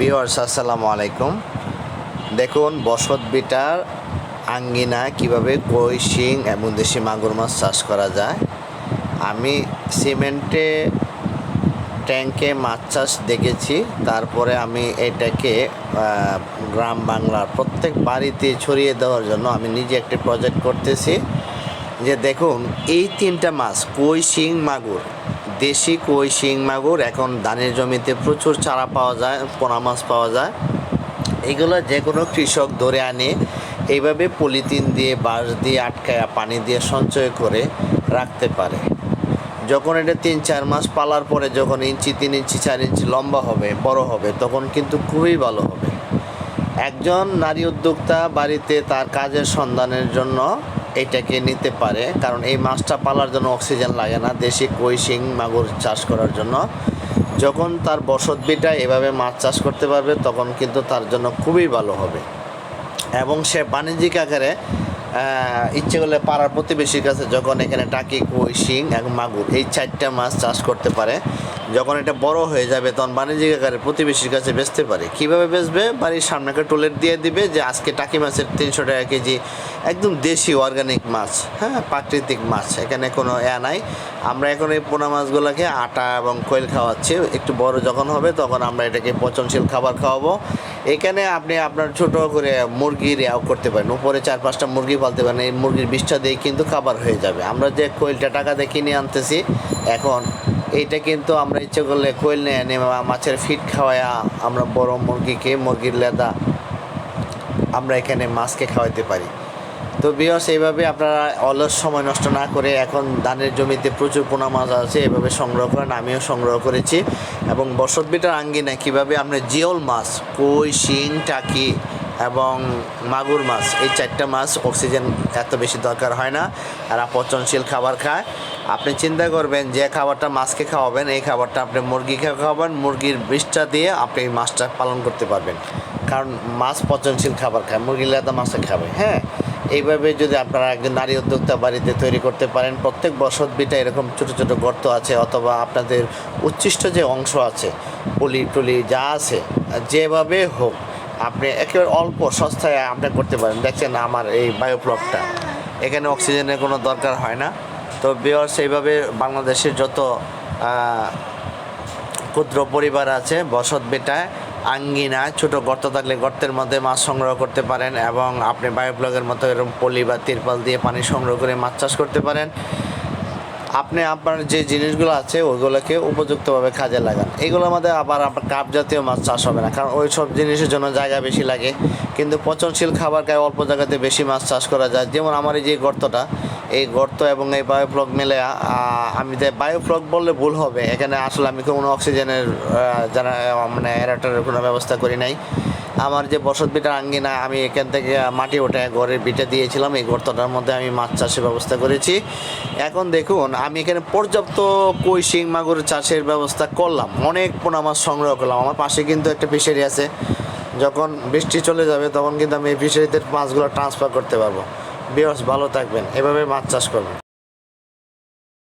বিওয়ার্স আসসালামু আলাইকুম। দেখুন, বসত বিটার আঙ্গিনা কীভাবে কই, শিং এবং দেশি মাগুর মাছ চাষ করা যায়। আমি সিমেন্টে ট্যাঙ্কে মাছ চাষ দেখেছি। তারপরে আমি এটাকে গ্রাম বাংলার প্রত্যেক বাড়িতে ছড়িয়ে দেওয়ার জন্য আমি নিজে একটি প্রজেক্ট করতেছি। যে দেখুন, এই তিনটা মাছ, কই, শিং, মাগুর দেশি কই শিং মাগুর। এখন ধানের জমিতে প্রচুর চারা পাওয়া যায়, পোনা মাছ পাওয়া যায়। এগুলো যে কোনো কৃষক ধরে আনে, এইভাবে পলিথিন দিয়ে, বাঁশ দিয়ে আটকায় পানি দিয়ে সঞ্চয় করে রাখতে পারে। যখন এটা তিন চার মাস পালার পরে যখন ইঞ্চি, তিন ইঞ্চি, চার ইঞ্চি লম্বা হবে, বড় হবে, তখন কিন্তু খুবই ভালো হবে। একজন নারী উদ্যোক্তা বাড়িতে তার কাজের সন্ধানের জন্য এটাকে নিতে পারে, কারণ এই মাছটা পালার জন্য অক্সিজেন লাগে না, দেশি কই শিং মাগুর চাষ করার জন্য। যখন তার বসত বিটা এভাবে মাছ চাষ করতে পারবে, তখন কিন্তু তার জন্য খুবই ভালো হবে। এবং সে বাণিজ্যিক আকারে ইচ্ছে করলে পাড়ার প্রতিবেশীর কাছে যখন এখানে টাকি, কই, শিং এবং মাগুর, এই চারটা মাছ চাষ করতে পারে, যখন এটা বড় হয়ে যাবে, তখন বাণিজ্যিক আকারে প্রতিবেশীর কাছে বেচতে পারে। কীভাবে বেচবে? বাড়ির সামনেকে টোলেট দিয়ে দিবে যে আজকে টাকি মাছের তিনশো টাকা কেজি একদম দেশি অর্গানিক মাছ হ্যাঁ প্রাকৃতিক মাছ, এখানে কোনো এ নাই। আমরা এখন এই পোনা মাছগুলোকে আটা এবং কোয়েল খাওয়াচ্ছি, একটু বড় যখন হবে তখন আমরা এটাকে পচনশীল খাবার খাওয়াবো। এখানে আপনি আপনার ছোট করে মুরগির ইয়াও করতে পারেন, উপরে চার পাঁচটা মুরগি পালতে পারেন, এই মুরগির বিষটা দিয়ে কিন্তু খাবার হয়ে যাবে। আমরা যে কোয়েলটা টাকা দিয়ে কিনে আনতেছি, এখন এইটা কিন্তু আমরা ইচ্ছে করলে কোয়েল নিয়ে এনে মাছের ফিট খাওয়ায়া আমরা বড় মুরগিকে, মুরগির লেদা আমরা এখানে মাছকে খাওয়াতে পারি। তো বিয়স এইভাবে আপনারা অলস সময় নষ্ট না করে এখন ধানের জমিতে প্রচুর পোনা মাছ আছে, এভাবে সংগ্রহ করেন, আমিও সংগ্রহ করেছি। এবং বসত বিটার আঙ্গিনা কীভাবে আমরা জিওল মাছ কই শিং, টাকি এবং মাগুর মাছ, এই চারটা মাছ অক্সিজেন এত বেশি দরকার হয় না। এরা পচনশীল খাবার খায়, আপনি চিন্তা করবেন যে খাবারটা মাছকে খাওয়াবেন, এই খাবারটা আপনি মুরগিকে খাওয়াবেন, মুরগির বিষটা দিয়ে আপনি এই মাছটা পালন করতে পারবেন। কারণ মাছ পচনশীল খাবার খায়, মুরগি লেদা মাছে খাবে হ্যাঁ? এইভাবে যদি আপনারা একজন নারী উদ্যোক্তা বাড়িতে তৈরি করতে পারেন, প্রত্যেক বসত বিটা এরকম ছোটো ছোটো গর্ত আছে অথবা আপনাদের উচ্ছিষ্ট যে অংশ আছে, পলি টলি যা আছে, যেভাবে হোক আপনি একেবারে অল্প সস্তায় আপনি করতে পারেন। দেখছেন আমার এই বায়োপ্লকটা এখানে অক্সিজেনের কোনো দরকার হয় না। তো বিয়ার্স এইভাবে বাংলাদেশের যত ক্ষুদ্র পরিবার আছে, বসত বেটায়, আঙ্গিনা, ছোট গর্ত থাকলে গর্তের মধ্যে মাছ সংগ্রহ করতে পারেন এবং আপনি বায়োপ্লগের মতো এরকম পলি বা তিরপাল দিয়ে পানি সংগ্রহ করে মাছ চাষ করতে পারেন। আপনি আপনার যে জিনিসগুলো আছে ওইগুলোকে উপযুক্তভাবে কাজে লাগান। এগুলোর মধ্যে আবার আপনার কাপ জাতীয় মাছ চাষ হবে না, কারণ ওই সব জিনিসের জন্য জায়গা বেশি লাগে। কিন্তু পচনশীল খাবার খায় অল্প জায়গাতে বেশি মাছ চাষ করা যায়। যেমন আমার এই যে গর্তটা, এই গর্ত এবং এই বায়োফ্লক মিলে আমি যে বায়োফ্লক বললে ভুল হবে। এখানে আসলে আমি কোনো অক্সিজেনের যারা মানে এরাটারের কোনো ব্যবস্থা করি নাই। আমার যে বসত বিটার আঙ্গিনা, আমি এখান থেকে মাটি ওঠে ঘরের বিটা দিয়েছিলাম। এই গর্তটার মধ্যে আমি মাছ চাষের ব্যবস্থা করেছি। এখন দেখুন, আমি এখানে পর্যাপ্ত কই, শিং, মাগুর চাষের ব্যবস্থা করলাম। অনেক পোনা মাছ সংগ্রহ করলাম। আমার পাশে কিন্তু একটা ফিশারি আছে। যখন বৃষ্টি চলে যাবে, তখন কিন্তু আমি এই ফিশারিতে মাছগুলো ট্রান্সফার করতে পারব। বিয়স ভালো থাকবেন। এভাবে মাছ চাষ করবেন।